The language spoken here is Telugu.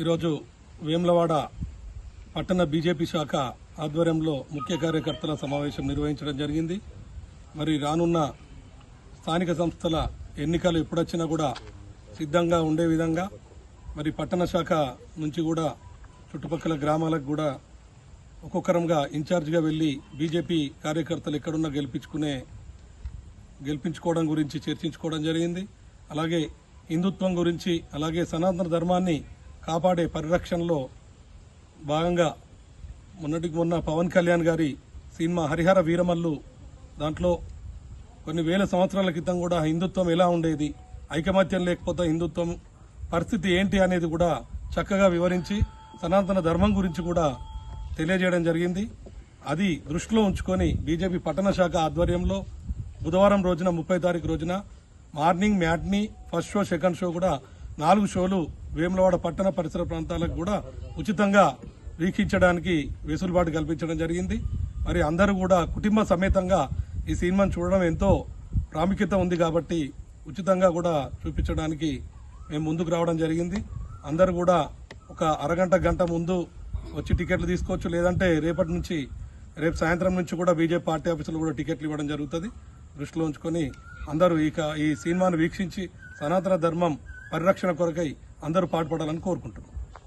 ఈరోజు వేములవాడ పట్టణ బీజేపీ శాఖ ఆధ్వర్యంలో ముఖ్య కార్యకర్తల సమావేశం నిర్వహించడం జరిగింది. మరి రానున్న స్థానిక సంస్థల ఎన్నికలు ఎప్పుడొచ్చినా కూడా సిద్ధంగా ఉండే విధంగా మరి పట్టణ శాఖ నుంచి కూడా చుట్టుపక్కల గ్రామాలకు కూడా ఒక్కొక్కరంగా ఇన్ఛార్జిగా వెళ్ళి బీజేపీ కార్యకర్తలు ఎక్కడున్నా గెలిపించుకునే గెలిపించుకోవడం గురించి చర్చించుకోవడం జరిగింది. అలాగే హిందుత్వం గురించి అలాగే సనాతన ధర్మాన్ని కాపాడే పరిరక్షణలో భాగంగా మొన్నటికి మొన్న పవన్ కళ్యాణ్ గారి సినిమా హరిహర వీరమల్లు దాంట్లో కొన్ని వేల సంవత్సరాల క్రితం కూడా హిందుత్వం ఎలా ఉండేది ఐకమత్యం లేకపోతే హిందుత్వం పరిస్థితి ఏంటి అనేది కూడా చక్కగా వివరించి సనాతన ధర్మం గురించి కూడా తెలియజేయడం జరిగింది. అది దృష్టిలో ఉంచుకొని బీజేపీ పట్టణ శాఖ ఆధ్వర్యంలో బుధవారం రోజున ముప్పై తారీఖు రోజున morning matinee first show second show కూడా నాలుగు షోలు వేములవాడ పట్టణ పరిసర ప్రాంతాలకు కూడా ఉచితంగా వీక్షించడానికి వెసులుబాటు కల్పించడం జరిగింది. మరి అందరూ కూడా కుటుంబ సమేతంగా ఈ సినిమాను చూడడం ఎంతో ప్రాముఖ్యత ఉంది కాబట్టి ఉచితంగా కూడా చూపించడానికి మేము ముందుకు రావడం జరిగింది. అందరూ కూడా ఒక అరగంట గంట ముందు వచ్చి టికెట్లు తీసుకోవచ్చు. లేదంటే రేపటి నుంచి రేపు సాయంత్రం నుంచి కూడా బీజేపీ పార్టీ ఆఫీసులు కూడా టికెట్లు ఇవ్వడం జరుగుతుంది. దృష్టిలో ఉంచుకొని అందరూ ఇక ఈ సినిమాను వీక్షించి సనాతన ధర్మం పరిరక్షణ కొరకై అందరూ పాటుపడాలని కోరుకుంటున్నాం.